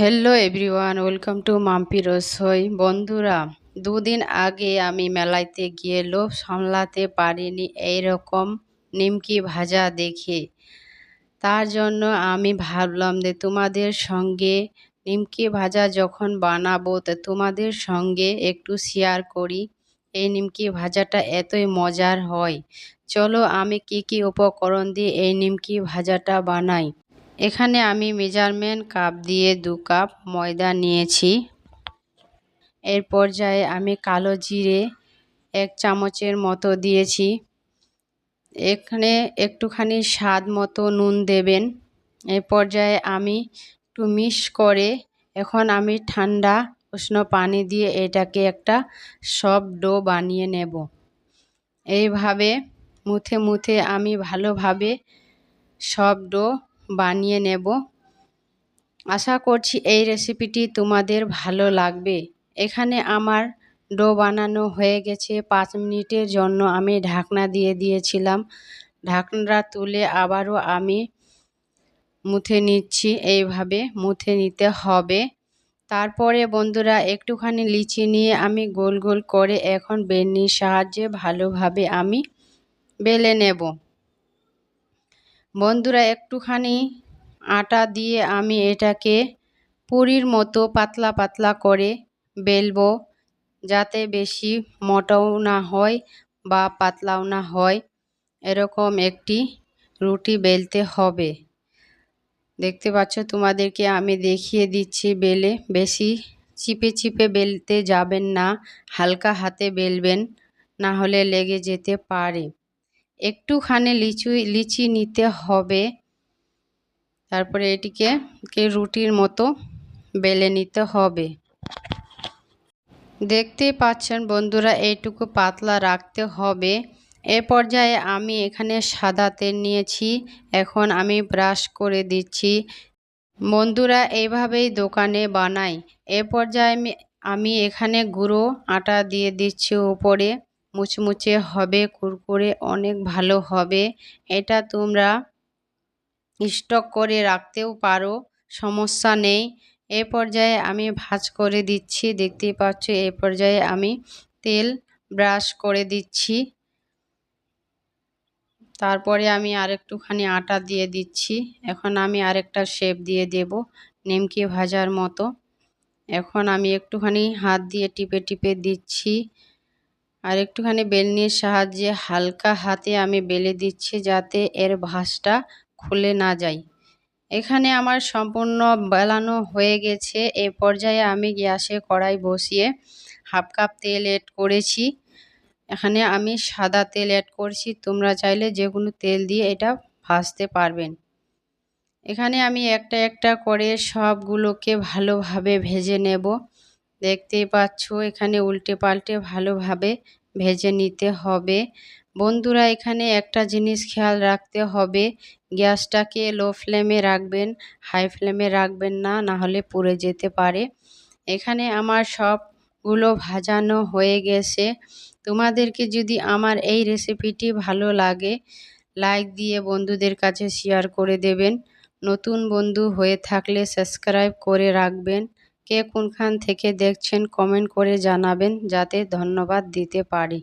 Hello everyone welcome to Mampi Rasoi বন্ধুরা, দুদিন আগে আমি মেলাইতে গিয়ে লোভ সামলাতে পারিনি এইরকম নিমকি ভাজা দেখে। তার জন্য আমি ভাবলাম যে তোমাদের সঙ্গে নিমকি ভাজা যখন বানাবো, তো তোমাদের সঙ্গে একটু শেয়ার করি। এই নিমকি ভাজাটা এতই মজার হয়। চলো আমি কি কি উপকরণ দিয়ে এই নিমকি ভাজাটা বানাই। এখানে আমি মেজারমেন্ট কাপ দিয়ে দু কাপ ময়দা নিয়েছি। এর পর্যায়ে আমি কালো জিরে এক চামচের মতো দিয়েছি। এখানে একটুখানি স্বাদ মতো নুন দেবেন। এই পর্যায়ে আমি একটু মিক্স করে এখন আমি ঠান্ডা উষ্ণ পানি দিয়ে এটাকে একটা সব ডো বানিয়ে নেব। এইভাবে মুথে মুথে আমি ভালোভাবে সব ডো বানিয়ে নেব। আশা করছি এই রেসিপিটি তোমাদের ভালো লাগবে। এখানে আমার ডো বানানো হয়ে গেছে। পাঁচ মিনিটের জন্য আমি ঢাকনা দিয়ে দিয়েছিলাম। ঢাকনাটা তুলে আবারও আমি মুথে নিচ্ছি। এইভাবে মুথে নিতে হবে। তারপরে বন্ধুরা একটুখানি লিচি নিয়ে আমি গোল গোল করে এখন বেলনির সাহায্যে ভালোভাবে আমি বেলে নেব। বন্ধুরা, একটুখানি আটা দিয়ে আমি এটাকে পুরীর মতো পাতলা পাতলা করে বেলবো, যাতে বেশি মোটাও না হয় বা পাতলাও না হয়। এরকম একটি রুটি বেলতে হবে। দেখতে পাচ্ছ, তোমাদেরকে আমি দেখিয়ে দিচ্ছি বেলে। বেশি চিপে চিপে বেলতে যাবেন না, হালকা হাতে বেলবেন, না হলে লেগে যেতে পারে। একটুখানি লিচু, লিচি নিতে হবে। তারপরে এটিকে রুটির মতো বেলে নিতে হবে। দেখতেই পাচ্ছেন বন্ধুরা, এইটুকু পাতলা রাখতে হবে। এ পর্যায়ে আমি এখানে সাদা তেল নিয়েছি, এখন আমি ব্রাশ করে দিচ্ছি। বন্ধুরা এইভাবেই দোকানে বানাই। এ পর্যায়ে আমি এখানে গুঁড়ো, আটা দিয়ে দিচ্ছি উপরে। মুচমুচে হবে, কুরকুরে অনেক ভালো হবে। এটা তোমরা স্টক করে রাখতেও পারো, সমস্যা নেই। এ পর্যায়ে আমি ভাজ করে দিচ্ছি, দেখতেই পাচ্ছ এ পর্যায়ে আমি তেল ব্রাশ করে দিচ্ছি। তারপরে আমি আরেকটুখানি আটা দিয়ে দিচ্ছি। এখন আমি আরেকটা শেপ দিয়ে দেব, নিমকি ভাজার মতো। এখন আমি একটুখানি হাত দিয়ে টিপে টিপে দিচ্ছি। আর একটুখানি বেলনির সাহায্যে হালকা হাতে আমি বেলে দিচ্ছি যাতে এর ভাঁজটা খুলে না যায়। এখানে আমার সম্পূর্ণ বেলানো হয়ে গেছে। এ পর্যায়ে আমি গ্যাসে কড়াই বসিয়ে হাফ কাপ তেল এড করেছি। এখানে আমি সাদা তেল অ্যাড করছি। তোমরা চাইলে যে কোনো তেল দিয়ে এটা ভাজতে পারবেন। এখানে আমি একটা একটা করে সবগুলোকে ভালোভাবে ভেজে নেব। দেখতেই পাচ্ছ, এখানে উল্টে পাল্টে ভালোভাবে ভেজে নিতে হবে। বন্ধুরা, এখানে একটা জিনিস খেয়াল রাখতে হবে। গ্যাসটাকে লো ফ্লেমে রাখবেন, হাই ফ্লেমে রাখবেন না না হলে পুড়ে যেতে পারে। এখানে আমার সবগুলো ভাজানো হয়ে গেছে। তোমাদেরকে যদি আমার এই রেসিপিটি ভালো লাগে, লাইক দিয়ে বন্ধুদের কাছে শেয়ার করে দেবেন। নতুন বন্ধু হয়ে থাকলে সাবস্ক্রাইব করে রাখবেন। কে কোনখান থেকে দেখছেন কমেন্ট করে জানাবেন যাতে ধন্যবাদ দিতে পারি।